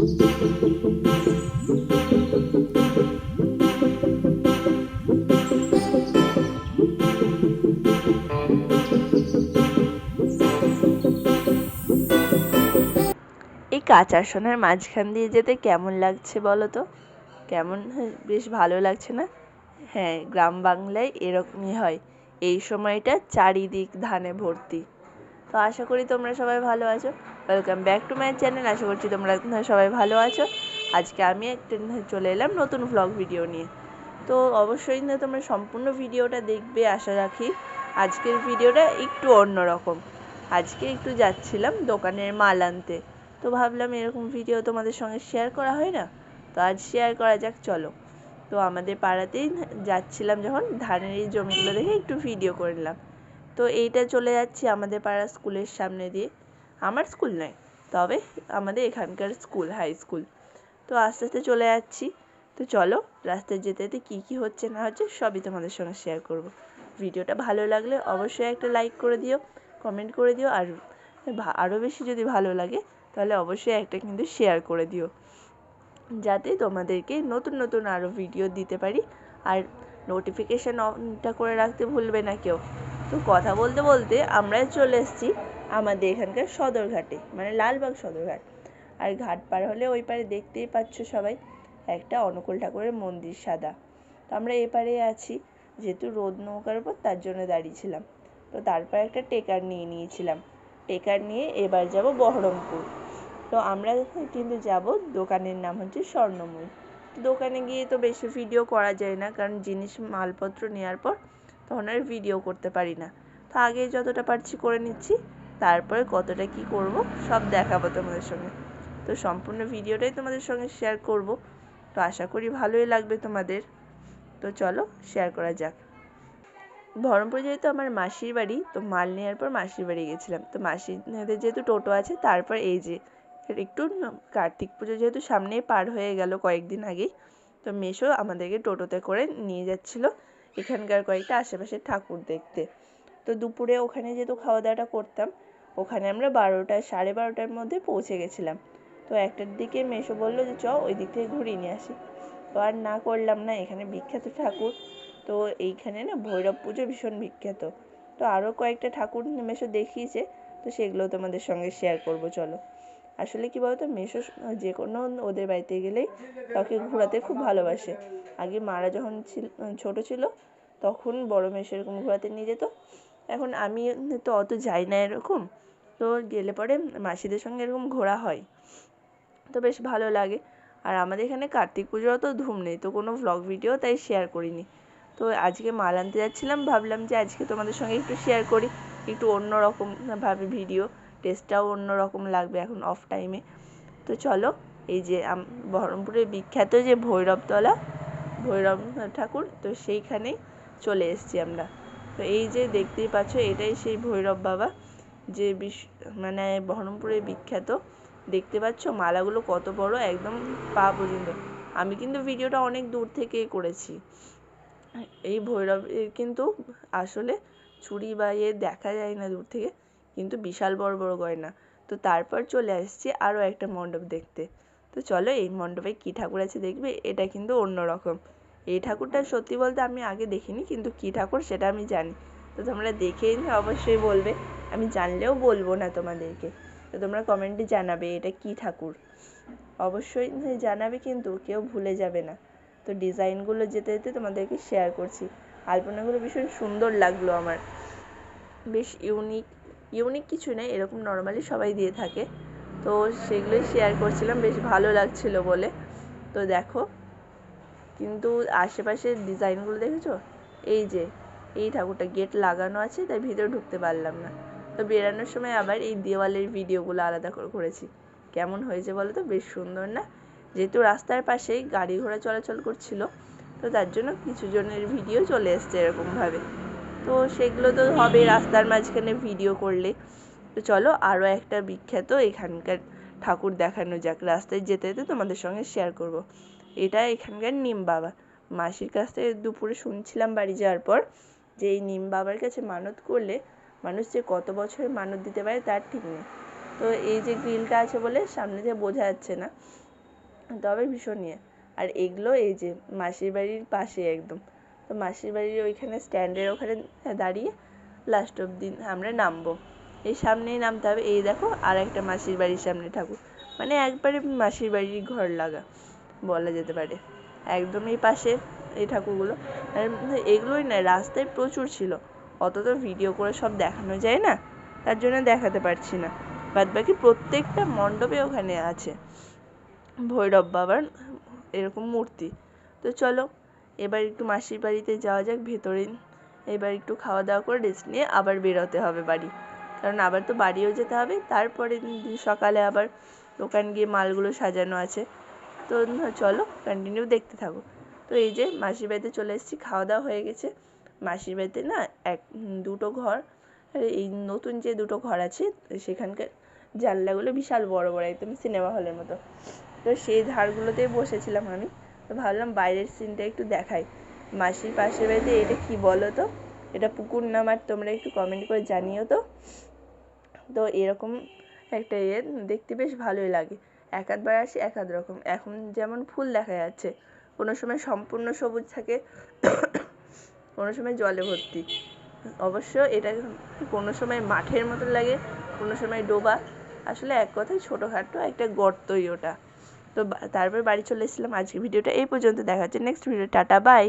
এই কাঁচাসোনার মাঝখান দিয়ে যেতে কেমন লাগছে বলো তো? কেমন? বেশ ভালো লাগছে না? হ্যাঁ গ্রাম বাংলায় এরকমই হয়। এই সময়টা চারিদিক ধানে ভর্তি। তো আশা করি তোমরা সবাই ভালো আছো। Welcome back to my channel আশা করছি তোমরা সবাই ভালো আছো। আজকে আমি একটা চলে এলাম নতুন ভ্লগ ভিডিও নিয়ে। তো অবশ্যই না তোমরা সম্পূর্ণ ভিডিওটা দেখবে, আশা রাখি। আজকের ভিডিওটা একটু অন্যরকম আজকে একটু যাচ্ছিলাম দোকানের মাল আনতে। তো ভাবলাম এরকম ভিডিও তোমাদের সঙ্গে শেয়ার করা হয় না? তো আজ শেয়ার করা যাক, চলো। তো আমাদের পাড়াতেই যাচ্ছিলাম যখন, ধানের এই জমিগুলো দেখে একটু ভিডিও করে নিলাম। তো এইটা চলে যাচ্ছি আমাদের পাড়ার স্কুলের সামনে দিয়ে। আমার স্কুল নয়, তবে আমাদের এখানকার স্কুল হাই স্কুল তো আস্তে আস্তে চলে যাচ্ছি। তো চলো, রাস্তায় যেতে যেতে কী কী হচ্ছে না হচ্ছে সবই তোমাদের সঙ্গে শেয়ার করব। ভিডিওটা ভালো লাগলে অবশ্যই একটা লাইক করে দিও কমেন্ট করে দিও, আর আরও বেশি যদি ভালো লাগে, তাহলে অবশ্যই একটা কিন্তু শেয়ার করে দিও। যাতে তোমাদেরকে নতুন নতুন আরও ভিডিও দিতে পারি। আর নোটিফিকেশান অনটা করে রাখতে ভুলবে না কেউ। তো কথা বলতে বলতে আমরা চলে এসেছি আমাদের এখানকার সদরঘাটে মানে লালবাগ সদরঘাট। আর ঘাট পার হলে ওই পারে দেখতেই পাচ্ছ সবাই, একটা অনুকূল ঠাকুরের মন্দির সাদা। তো আমরা এপারে আছি, যেহেতু রোদ নৌকার উপর তার জন্য দাঁড়িয়েছিলাম তো তারপর একটা টেকার নিয়ে নিয়েছিলাম। টেকার নিয়ে এবার যাব বহরমপুর। তো আমরা কিন্তু যাব, দোকানের নাম হচ্ছে স্বর্ণময়ী দোকানে গিয়ে তো বেশি ভিডিও করা যায় না, কারণ জিনিস, মালপত্র নেওয়ার পর তখন আর ভিডিও করতে পারি না। তো আগে যতটা পারছি করে নিচ্ছি, তারপরে কতটা কি করব, সব দেখাবো তোমাদের সঙ্গে। তো সম্পূর্ণ ভিডিওটাই তোমাদের সঙ্গে শেয়ার করব। তো আশা করি ভালোই লাগবে তোমাদের। তো চলো শেয়ার করা যাক। বহরমপুরে যেহেতু আমার মাসির বাড়ি, তো মাল নেওয়ার পর মাসির বাড়ি গেছিলাম। তো মাসিদের যেহেতু টোটো আছে, তারপর এই যে একটু কার্তিক পুজো যেহেতু সামনেই পার হয়ে গেল কয়েকদিন আগেই, তো মেশো আমাদেরকে টোটোতে করে নিয়ে যাচ্ছিল। এখানকার কয়েকটা আশেপাশের ঠাকুর দেখতে। তো দুপুরে ওখানে যেহেতু খাওয়া দাওয়াটা করতাম, ওখানে আমরা বারোটা, সাড়ে বারোটার মধ্যে পৌঁছে গেছিলাম। তো একটার দিকে মেশো বলল যে চ ওই দিক থেকে ঘুরিয়ে নিয়ে আসি। তো আর না করলাম না, এখানে বিখ্যাত ঠাকুর। তো এইখানে না ভৈরব পুজো ভীষণ বিখ্যাত। তো আরও কয়েকটা ঠাকুর মেশো দেখিয়েছে, তো সেগুলো তোমাদের সঙ্গে শেয়ার করব, চলো। আসলে কি বলতো মেশো যে কোনো ওদের বাড়িতে গেলেই কাউকে ঘোরাতে খুব ভালোবাসে। আগে মারা যখন ছিল ছোট ছিল, তখন বড় মেশো এরকম ঘোরাতে নিয়ে যেত। এখন আমি তো অত যাই না এরকম। তো গেলে পরে মাসিদের সঙ্গে এরকম ঘোরা হয়। তো বেশ ভালো লাগে। আর আমাদের এখানে কার্তিক পুজোর তো ধুম নেই, তো কোনো ভ্লগ ভিডিও তাই শেয়ার করিনি। তো আজকে মাল আনতে যাচ্ছিলাম, ভাবলাম যে আজকে তোমাদের সঙ্গে একটু শেয়ার করি, একটু অন্য রকম ভাবে ভিডিও টেস্টটাও অন্য রকম লাগবে এখন অফ টাইমে তো চলো, এই যে বহরমপুরের বিখ্যাত যে ভৈরবতলা, ভৈরব ঠাকুর, তো সেইখানেই চলে এসেছি আমরা। তো এই যে দেখতেই পাচ্ছ, এটাই সেই ভৈরব বাবা, যে বিশ মানে বহরমপুরের বিখ্যাত। দেখতে পাচ্ছ মালাগুলো কত বড়, একদম পা পর্যন্ত। আমি কিন্তু ভিডিওটা অনেক দূর থেকে করেছি। এই ভৈরবের কিন্তু আসলে চুড়ি বা ইয়ে দেখা যায় না দূর থেকে। কিন্তু বিশাল বড় বড় গয়না। তো তারপর চলে আসছি আরও একটা মণ্ডপ দেখতে। তো চলো এই মণ্ডপে কী ঠাকুর আছে দেখবে, এটা কিন্তু অন্য রকম। এই ঠাকুরটা সত্যি বলতে আমি আগে দেখিনি, কিন্তু কী ঠাকুর সেটা আমি জানি। তো তোমরা দেখেই অবশ্যই বলবে, আমি জানলেও বলব না তোমাদেরকে। তো তোমরা কমেন্টে জানাবে এটা কী ঠাকুর। অবশ্যই জানাবে কিন্তু, কেউ ভুলে যাবে না। তো ডিজাইনগুলো যেতে যেতে তোমাদেরকে শেয়ার করছি। আলপনাগুলো ভীষণ সুন্দর লাগল আমার। বেশ ইউনিক ইউনিক কিছু নেই, এরকম নর্মালি সবাই দিয়ে থাকে। তো সেগুলোই শেয়ার করছিলাম, বেশ ভালো লাগছিল বলে। তো দেখো, কিন্তু আশেপাশের ডিজাইনগুলো দেখেছ? এই যে, এই ঠাকুরটা গেট লাগানো আছে, তাই ভিতরে ঢুকতে পারলাম না। তো বেরানোর সময় আবার এই দেওয়ালের ভিডিওগুলো আলাদা করে করেছি। কেমন হয়েছে বলো তো? বেশ সুন্দর না? যেহেতু রাস্তার পাশেই গাড়ি ঘোড়া চলাচল করছিল, তো তার জন্য কিছু জনের ভিডিও চলে এসছে এরকমভাবে। তো সেগুলো তো হবে রাস্তার মাঝখানে ভিডিও করলে। তো চলো আরও একটা বিখ্যাত এখানকার ঠাকুর দেখানো যাক। রাস্তায় যেতে যেতে তোমাদের সঙ্গে শেয়ার করব। এটা এখানকার নিম বাবা। মাসির কাছ থেকে দুপুরে শুনছিলাম বাড়ি যাওয়ার পর যে এই নিম বাবার কাছে মানত করলে মানুষ যে কত বছরের মানত দিতে পারে তার ঠিক নেই। তো এই যে গ্রিলটা আছে বলে সামনে দিয়ে বোঝা যাচ্ছে না। তবে ভীষণ ইয়ে। আর এগুলো এই যে মাসির বাড়ির পাশে একদম। তো মাসির বাড়ির ওইখানে স্ট্যান্ডের ওখানে দাঁড়িয়ে লাস্ট অবধি আমরা নামবো। এই সামনেই নামতে হবে। এই দেখো, আর একটা মাসির বাড়ির সামনে ঠাকুর। মানে একবারে মাসির বাড়ির ঘর লাগা, বলা যেতে পারে। একদমই পাশে এই ঠাকুরগুলো। আর এগুলোই না, রাস্তায় প্রচুর ছিল। অত তো ভিডিও করে সব দেখানো যায় না। তার জন্য দেখাতে পারছি না। বাদ বাকি প্রত্যেকটা মণ্ডপে ওখানে আছে। ভৈরব বাবার এরকম মূর্তি। তো চলো এবার একটু মাসির বাড়িতে যাওয়া যাক, ভেতরে এবার একটু খাওয়া দাওয়া করে রেস্ট নিয়ে আবার বেরোতে হবে বাড়ি। কারণ আবার তো বাড়িও যেতে হবে, তারপরে সকালে আবার দোকান গিয়ে মালগুলো সাজানো আছে। তো চলো কন্টিনিউ দেখতে থাকো। তো এই যে মাসির বাড়িতে চলে এসেছি, খাওয়া দাওয়া হয়ে গেছে। মাসির বাড়িতে না এক দুটো ঘর এই নতুন যে দুটো ঘর আছে, সেখানকার জানলাগুলো বিশাল বড় বড়, একদম সিনেমা হলের মতো। তো সেই ধারগুলোতেই বসেছিলাম আমি। তো ভাবলাম বাইরের সিনটা একটু দেখাই। মাসির পাশের বাড়িতে এটা কি বলো তো? এটা পুকুর নাম আর তোমরা একটু কমেন্ট করে জানিও তো। তো এরকম একটা ইয়ে দেখতে বেশ ভালোই লাগে। এক আধবার আসি এক আধ রকম। এখন যেমন ফুল দেখা যাচ্ছে, কোনো সময় সম্পূর্ণ সবুজ থাকে, কোনো সময় জলে ভর্তি। অবশ্য এটা কোনো সময় মাঠের মতো লাগে, কোনো সময় ডোবা। আসলে এক কথায় ছোটোখাটো একটা গর্তই ওটা। তো তারপর বাড়ি চলে এসেছিলাম। আজকের ভিডিওটা এই পর্যন্ত। দেখা হচ্ছে নেক্সট ভিডিও টাটা বাই